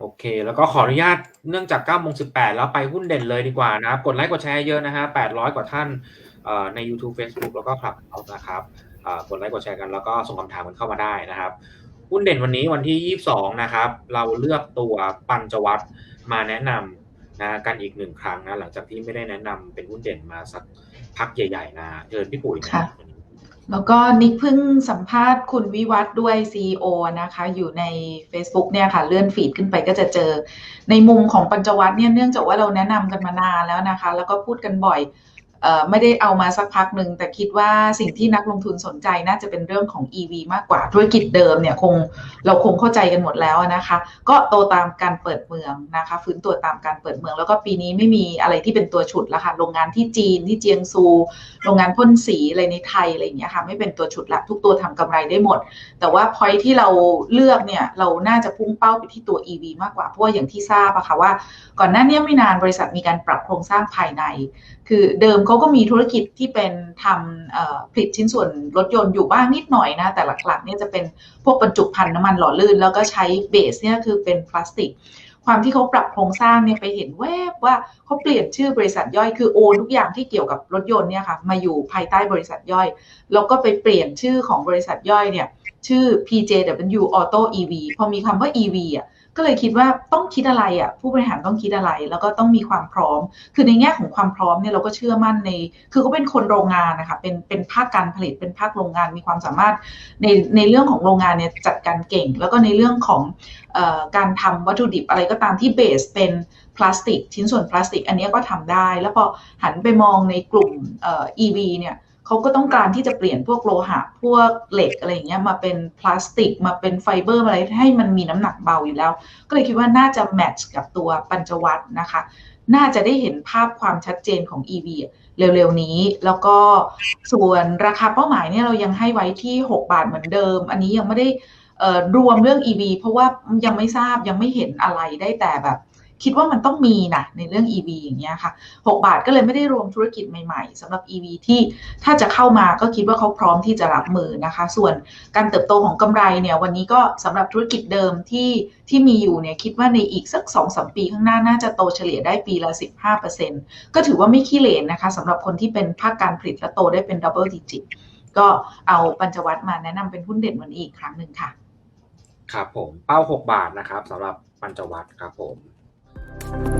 โอเค แล้วก็ขออนุญาตเนื่องจาก9โมง18 แล้วไปหุ้นเด่นเลยดีกว่านะครับ กดไลค์กดแชร์เยอะนะฮะ800 กว่าท่านใน YouTube Facebook แล้วก็คลับเอานะครับกดไลค์กดแชร์กันแล้วก็ส่งคำถามกันเข้ามาได้นะครับ หุ้นเด่นวันนี้วันที่ 22 นะครับ เราเลือกตัวปัญจวัตรมาแนะนำนะกันอีกหนึ่งครั้งนะหลังจากที่ไม่ได้แนะนำเป็นหุ้นเด่นมาสักพักใหญ่ๆนะเชิญพี่ปุ๋ยนะ แล้วก็นิกเพิ่งสัมภาษณ์คุณวิวัฒน์ด้วย CEO นะคะ อยู่ใน Facebook เนี่ยค่ะ เลื่อนฟีดขึ้นไปก็จะเจอ ในมุมของปัญจวัตรเนี่ยเนื่องจากว่าเราแนะนำกันมานานแล้วนะคะ แล้วก็พูดกันบ่อย ไม่ได้เอามาสักพักหนึ่งแต่คิดว่าสิ่งที่นักลงทุนสนใจน่าจะเป็นเรื่องของ EV มากกว่าธุรกิจเดิมเนี่ยคงเราคงเข้าใจกันหมดแล้วนะคะ ก็โตตามการเปิดเมืองนะคะฟื้นตัวตามการเปิดเมือง แล้วก็ปีนี้ไม่มีอะไรที่เป็นตัวฉุดแล้วค่ะโรงงานที่จีนที่เจียงซู โรงงานพ่นสีอะไรในไทยอะไรอย่างเงี้ยค่ะไม่เป็นตัวฉุดละทุกตัวทำกำไรได้หมด แต่ว่าพอยที่เราเลือกเนี่ยเราน่าจะพุ่งเป้าไปที่ตัว EV มากกว่าเพราะว่าอย่างที่ทราบอะค่ะว่า ก่อนหน้านี้ไม่นานบริษัทมีการปรับโครงสร้างภายใน คือเดิมเขาก็มีธุรกิจที่เป็นทำผลิตชิ้นส่วนรถยนต์อยู่บ้างนิดหน่อยนะ แต่หลักๆเนี่ยจะเป็นพวกบรรจุภัณฑ์น้ำมันหล่อลื่น แล้วก็ใช้เบสเนี่ยคือเป็นพลาสติก ความที่เขาปรับโครงสร้างเนี่ยไปเห็นแวบว่าเขาเปลี่ยนชื่อบริษัทย่อยคือโอนทุกอย่างที่เกี่ยวกับรถยนต์เนี่ยค่ะมาอยู่ภายใต้บริษัทย่อย แล้วก็ไปเปลี่ยนชื่อของบริษัทย่อยเนี่ย ชื่อ PJW Auto EV พอมีคำว่า EV อะก็เลยคิดว่าต้องคิดอะไรอะผู้บริหารต้องคิดอะไร แล้วก็ต้องมีความพร้อม คือในแง่ของความพร้อมเนี่ยเราก็เชื่อมั่นใน คือเขาเป็นคนโรงงานนะคะเป็นเป็นภาคการผลิตเป็นภาคโรงงานมีความสามารถในในเรื่องของโรงงานเนี่ยจัดการเก่ง แล้วก็ในเรื่องของเออการทำวัตถุดิบอะไรก็ตามที่เบสเป็นพลาสติก ชิ้นส่วนพลาสติก อันนี้ก็ทำได้ แล้วพอหันไปมองในกลุ่มเอ่อ EV เนี่ย เขาก็ต้องการที่จะเปลี่ยนพวกโลหะ พวกเหล็กอะไรอย่างเงี้ยมาเป็นพลาสติก มาเป็นไฟเบอร์อะไรให้มันมีน้ำหนักเบาอยู่แล้ว ก็เลยคิดว่าน่าจะแมทช์กับตัวปัญจวัตรนะคะ น่าจะได้เห็นภาพความชัดเจนของ EV เร็วๆนี้ แล้วก็ส่วนราคาเป้าหมายเนี่ยเรายังให้ไว้ที่ 6 บาทเหมือนเดิม อันนี้ยังไม่ได้รวมเรื่อง EV เพราะว่ายังไม่ทราบยังไม่เห็นอะไรได้แต่แบบ คิดว่ามันต้องมีนะในเรื่อง EV อย่างเงี้ยค่ะ 6 บาทก็เลยไม่ได้รวมธุรกิจใหม่ๆสำหรับ EV ที่ถ้าจะเข้ามาก็คิดว่าเขาพร้อมที่จะรับมือนะคะ ส่วนการเติบโตของกำไรเนี่ยวันนี้ก็สำหรับธุรกิจเดิมที่ที่มีอยู่เนี่ยคิดว่าในอีกสัก2-3ปีข้างหน้าน่าจะโตเฉลี่ยได้ปีละ 15%ก็ถือว่าไม่ขี้เหร่นะคะสำหรับคนที่เป็นภาคการผลิตและโตได้เป็นดับเบิลดิจิตก็เอาปัญจวัตรมาแนะนำเป็นหุ้นเด่นวันนี้อีกครั้งหนึ่งค่ะ ครับผมเป้า 6 บาทนะครับสำหรับปัญจวัตรครับผม you